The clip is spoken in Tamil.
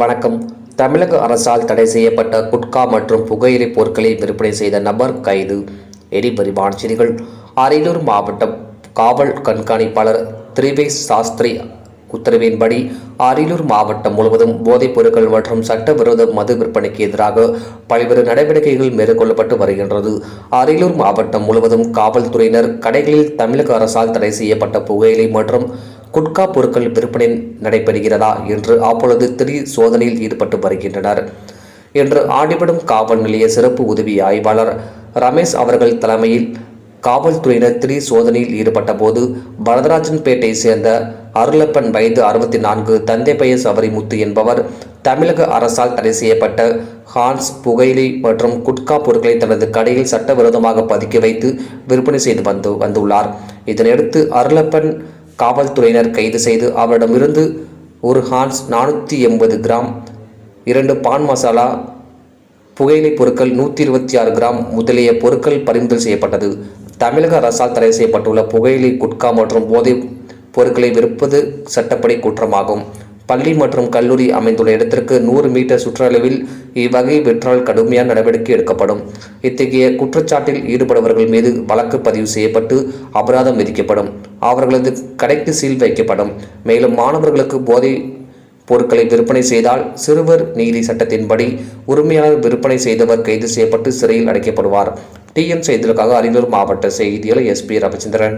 வணக்கம். தமிழக அரசால் தடை செய்யப்பட்ட குட்கா மற்றும் புகையிலை பொருட்களை விற்பனை செய்த நபர் கைது. எரி விரிவான செய்திகள். அரியலூர் மாவட்டம் காவல் கண்காணிப்பாளர் திரிவேஷ் சாஸ்திரி உத்தரவின்படி அரியலூர் மாவட்டம் முழுவதும் போதைப் பொருட்கள் மற்றும் சட்டவிரோத மது விற்பனைக்கு எதிராக பல்வேறு நடவடிக்கைகள் மேற்கொள்ளப்பட்டு வருகின்றது. அரியலூர் மாவட்டம் முழுவதும் காவல்துறையினர் கடைகளில் தமிழக அரசால் தடை செய்யப்பட்ட புகையிலை மற்றும் குட்கா பொருட்கள் விற்பனை நடைபெறுகிறதா என்று அப்பொழுது திரி சோதனையில் ஈடுபட்டு வருகின்றனர் என்று ஆண்டிபடும் காவல் நிலைய சிறப்பு உதவி ஆய்வாளர் ரமேஷ் அவர்கள் தலைமையில் காவல்துறையினர் திரி சோதனையில் ஈடுபட்ட போது வரதராஜன்பேட்டை சேர்ந்த அருளப்பன் வயது அறுபத்தி நான்கு தந்தை பெயர் சபரிமுத்து என்பவர் தமிழக அரசால் தடை செய்யப்பட்ட ஹான்ஸ் புகையிலை மற்றும் குட்கா பொருட்களை தனது கடையில் சட்டவிரோதமாக பதுக்கி வைத்து விற்பனை செய்து வந்து வந்துள்ளார். இதனையடுத்து அருளப்பன் காவல்துறையினர் கைது செய்து அவரிடமிருந்து ஒரு ஹான்ஸ் நானூற்றி எண்பது கிராம் இரண்டு பான் மசாலா புகையிலை பொருட்கள் நூற்றி இருபத்தி ஆறு கிராம் முதலிய பொருட்கள் பறிமுதல் செய்யப்பட்டது. தமிழக அரசால் தடை செய்யப்பட்டுள்ள புகையிலை குட்கா மற்றும் போதைப் பொருட்களை விற்பது சட்டப்படி குற்றமாகும். பள்ளி மற்றும் கல்லூரி அமைந்துள்ள இடத்திற்கு நூறு மீட்டர் சுற்றளவில் இவ்வகை விற்றால் கடுமையான நடவடிக்கை எடுக்கப்படும். இத்தகைய குற்றச்சாட்டில் ஈடுபடுபவர்கள் மீது வழக்கு பதிவு செய்யப்பட்டு அபராதம் விதிக்கப்படும். அவர்களது கடைக்கு சீல் வைக்கப்படும். மேலும் மாணவர்களுக்கு போதை பொருட்களை விற்பனை செய்தால் சிறுவர் நீதி சட்டத்தின்படி உரிமையாளர் விற்பனை செய்தவர் கைது செய்யப்பட்டு சிறையில் அடைக்கப்படுவார். டிஎன் செய்திகளுக்காக அரியலூர் மாவட்ட செய்தியாளர் எஸ்பி ரவிச்சந்திரன்.